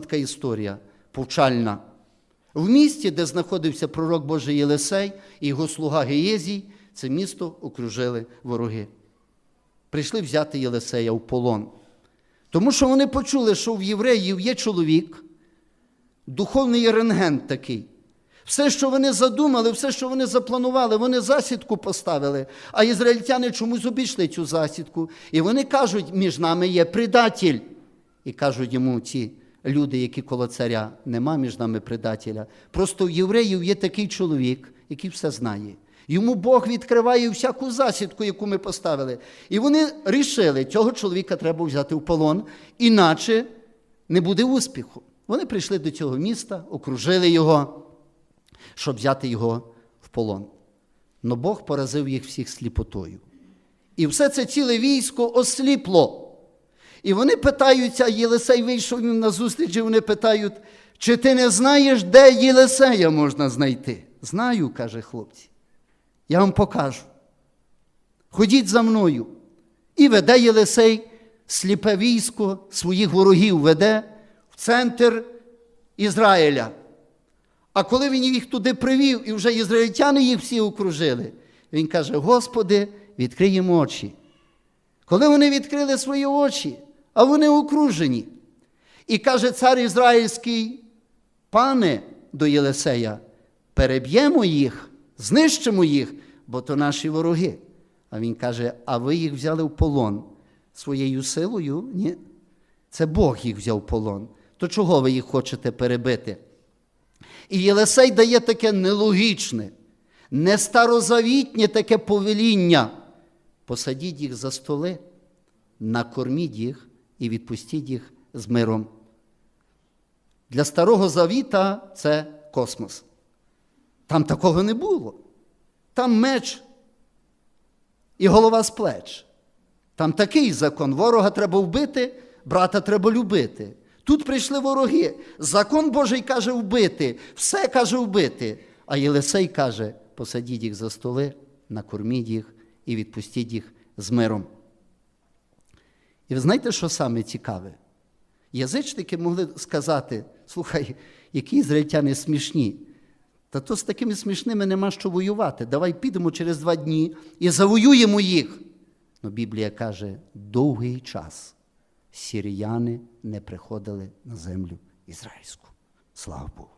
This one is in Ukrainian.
така історія повчальна. В місті, де знаходився пророк Божий Єлисей і його слуга Геєзій, це місто окружили вороги. Прийшли взяти Єлисея в полон. Тому що вони почули, що в євреїв є чоловік, духовний рентген такий. Все, що вони задумали, все, що вони запланували, вони засідку поставили, а ізраїльтяни чомусь обійшли цю засідку. І вони кажуть, між нами є предатель. І кажуть йому ці люди, які коло царя, нема між нами предателя. Просто в євреїв є такий чоловік, який все знає. Йому Бог відкриває всяку засідку, яку ми поставили. І вони рішили, цього чоловіка треба взяти в полон, іначе не буде успіху. Вони прийшли до цього міста, окружили його, щоб взяти його в полон. Но Бог поразив їх всіх сліпотою. І все це ціле військо осліпло. І вони питаються, Єлисей вийшов їм на зустріч, і вони питають, чи ти не знаєш, де Єлисея можна знайти? Знаю, каже хлопці. Я вам покажу. Ходіть за мною. І веде Єлисей сліпе військо своїх ворогів веде в центр Ізраїля. А коли він їх туди привів, і вже ізраїльтяни їх всі окружили, він каже: Господи, відкрий їм очі. Коли вони відкрили свої очі, а вони окружені. І каже цар Ізраїльський, пане до Єлисея, переб'ємо їх, знищимо їх, бо то наші вороги. А він каже: а ви їх взяли в полон своєю силою? Ні. Це Бог їх взяв в полон. То чого ви їх хочете перебити? І Єлисей дає таке нелогічне, нестарозавітнє таке повеління. Посадіть їх за столи, накорміть їх і відпустіть їх з миром. Для старого завіта це космос. Там такого не було. Там меч і голова з плеч. Там такий закон. Ворога треба вбити, брата треба любити. Тут прийшли вороги. Закон Божий каже вбити, все каже вбити. А Єлисей каже: посадіть їх за столи, накорміть їх і відпустіть їх з миром. І ви знаєте, що саме цікаве? Язичники могли сказати: слухай, які ізраїльтяни смішні. Та то з такими смішними нема що воювати. Давай підемо через два дні і завоюємо їх. Но Біблія каже, довгий час сіріяни не приходили на землю ізраїльську. Слава Богу.